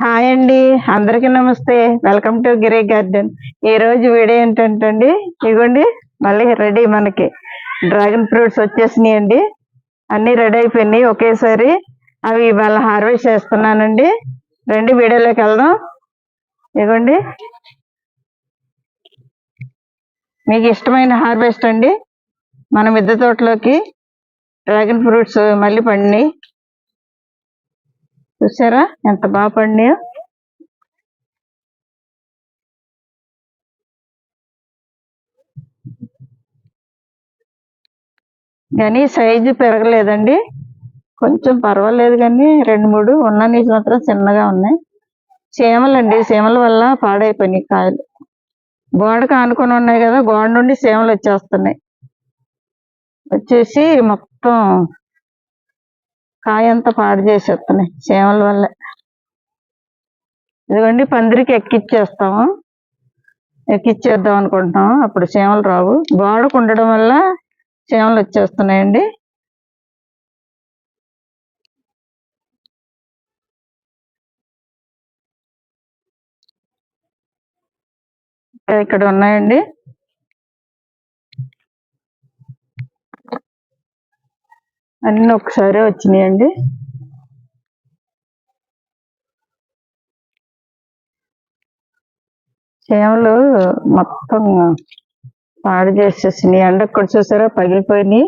Hi అండి అందరికీ నమస్తే. వెల్కమ్ టు గిరే గార్డెన్ ఈ రోజు వీడియో ఏంటంటే అండి ఇగోండి మళ్ళీ రెడీ మనకి. డ్రాగన్ ఫ్రూట్స్ వచ్చేసినాయి అండి. అన్ని రెడీ అయిపోయినాయి. ఒకేసారి అవి ఇవాళ హార్వెస్ట్ చేస్తున్నానండి. రెండు వీడియోలోకి వెళ్దాం. ఇగోండి. మీకు ఇష్టమైన హార్వెస్ట్ అండి. మన మిద్దె తోటలోకి డ్రాగన్ ఫ్రూట్స్ మళ్ళీ పండినాయి. చూసారా? ఎంత బాగా పండినాయో కానీ సైజు పెరగలేదండి. కొంచెం పర్వాలేదు కానీ రెండు మూడు ఉన్న నీళ్ళు మాత్రం చిన్నగా ఉన్నాయి. సేమలండి చీమల వల్ల పాడైపోయినాయి కాయలు. గోడకు ఆనుకొని ఉన్నాయి కదా గోడ నుండి చీమలు వచ్చేస్తున్నాయి. వచ్చేసి మొత్తం కాయ అంతా పాడు చేసేస్తున్నాయి చీమల వల్ల. ఇదిగోండి పందిరికి ఎక్కిచ్చేస్తాము. ఎక్కిచ్చేద్దాం అనుకుంటున్నాం అప్పుడు చీమలు రావు. గోడకు ఉండడం వల్ల చీమలు వచ్చేస్తున్నాయండి. ఇక్కడ ఉన్నాయండి. అన్ని ఒకసారి వచ్చినాయండి. చేమలు మొత్తం పాడు చేసేసినాయి. ఎండ కూడా చూసారా పగిలిపోయినాయి.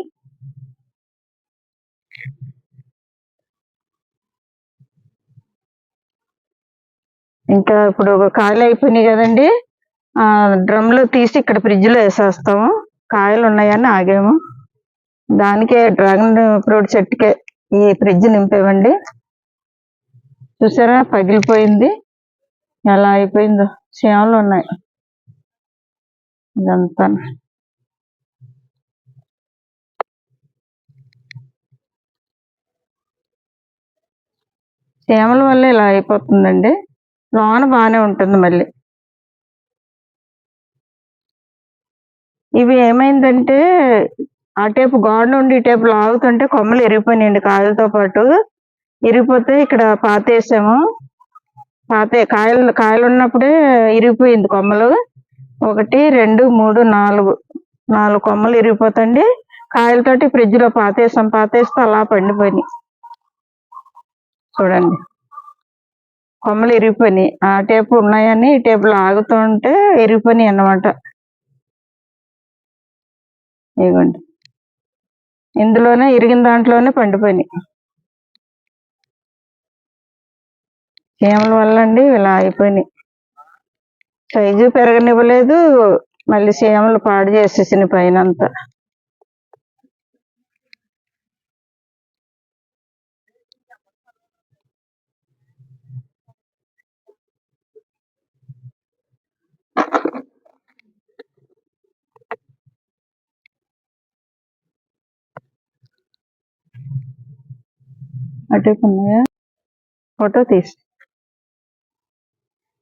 ఇంకా ఇప్పుడు కాయలు అయిపోయినాయి కదండి. డ్రమ్లో తీసి ఇక్కడ ఫ్రిడ్జ్లో వేసేస్తాము. కాయలు ఉన్నాయని ఆగాము. దానికే డ్రాగన్ ఫ్రూట్ చెట్టుకే ఈ ఫ్రిడ్జ్ నింపేవండి. చూసారా? పగిలిపోయింది. ఎలా అయిపోయిందో? చీమలు ఉన్నాయి. ఇదంతా. సేమల వల్ల ఇలా అయిపోతుందండి. లోన బాగానే ఉంటుంది మళ్ళీ. ఇవి ఏమైందంటే ఆ టేపు గోడ నుండి ఈ టేపు లాగుతుంటే కొమ్మలు ఇరిగిపోయినాయండి కాయలతో పాటు. ఇరిగిపోతే ఇక్కడ పాతేసాము. పాతే కాయలు కాయలు ఉన్నప్పుడే ఇరిగిపోయింది కొమ్మలు. ఒకటి రెండు మూడు నాలుగు. నాలుగు కొమ్మలు ఇరిగిపోతండి కాయలతోటి ఫ్రిడ్జ్లో పాతేసాం. పాతేస్తే అలా పండిపోయినాయి. చూడండి. కొమ్మలు ఇరిగిపోయినాయి ఆ టేపు ఉన్నాయని ఈ టేపు ఆగుతుంటే ఇరిగిపోయినాయి అన్నమాట. ఇదిగోండి. ఇందులోనే ఇరిగిన దాంట్లోనే పండిపోయినాయి. చీమల వల్ల అండి ఇలా అయిపోయినాయి. సైజు పెరగనివ్వలేదు మళ్ళీ చీమలు పాడు చేసేసిన పైన అంతా అటు ఉన్నాయా? ఫోటో తీసి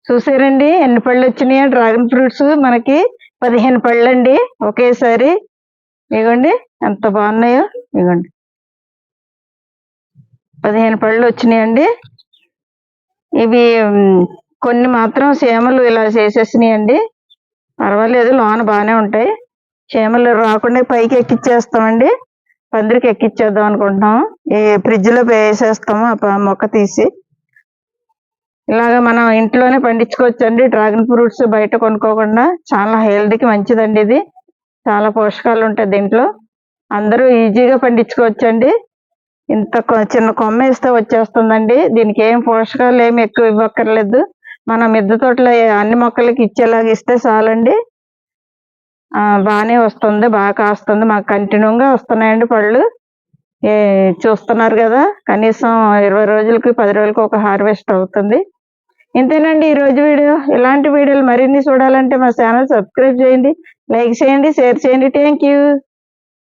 చూసారండి ఎన్ని పళ్ళు వచ్చినాయో? డ్రాగన్ ఫ్రూట్స్ మనకి పదిహేను పళ్ళు అండి ఒకేసారి ఇగోండి ఎంత బాగున్నాయో ఇగోండి. పదిహేను పళ్ళు వచ్చినాయండి. ఇవి కొన్ని మాత్రం చీమలు ఇలా చేసేసినాయండి. పర్వాలేదు లోన బాగానే ఉంటాయి. చీమలు రాకుండా పైకి ఎక్కిచ్చేస్తామండి. పందిరికి ఎక్కిచ్చేద్దాం అనుకుంటున్నాం. ఈ ఫ్రిడ్జ్లో వేసేస్తాము ఆ మొక్క తీసి. ఇలాగ మనం ఇంట్లోనే పండించుకోవచ్చండి. డ్రాగన్ ఫ్రూట్స్ బయట కొనుక్కోకుండా చాలా హెల్తీకి మంచిదండి ఇది. చాలా పోషకాలు ఉంటాయి దీంట్లో. అందరూ ఈజీగా పండించుకోవచ్చండి. ఇంత కొ- చిన్న కొమ్మ వేస్తే వచ్చేస్తుందండి. దీనికి ఏం పోషకాలు ఏమి ఎక్కువ ఇవ్వక్కర్లేదు. మన మిద్దె తోటలో అన్ని మొక్కలకి ఇచ్చేలాగా ఇస్తే చాలండి. బాగానే వస్తుంది బాగా కాస్తుంది. మాకు కంటిన్యూగా వస్తున్నాయండి పళ్ళు. చూస్తున్నారు కదా కనీసం ఇరవై రోజులకి పది రోజులకి ఒక హార్వెస్ట్ అవుతుంది. ఇంతేనండి ఈ రోజు వీడియో. ఇలాంటి వీడియోలు మరిన్ని చూడాలంటే మా ఛానల్ సబ్స్క్రైబ్ చేయండి లైక్ చేయండి షేర్ చేయండి. Thank you.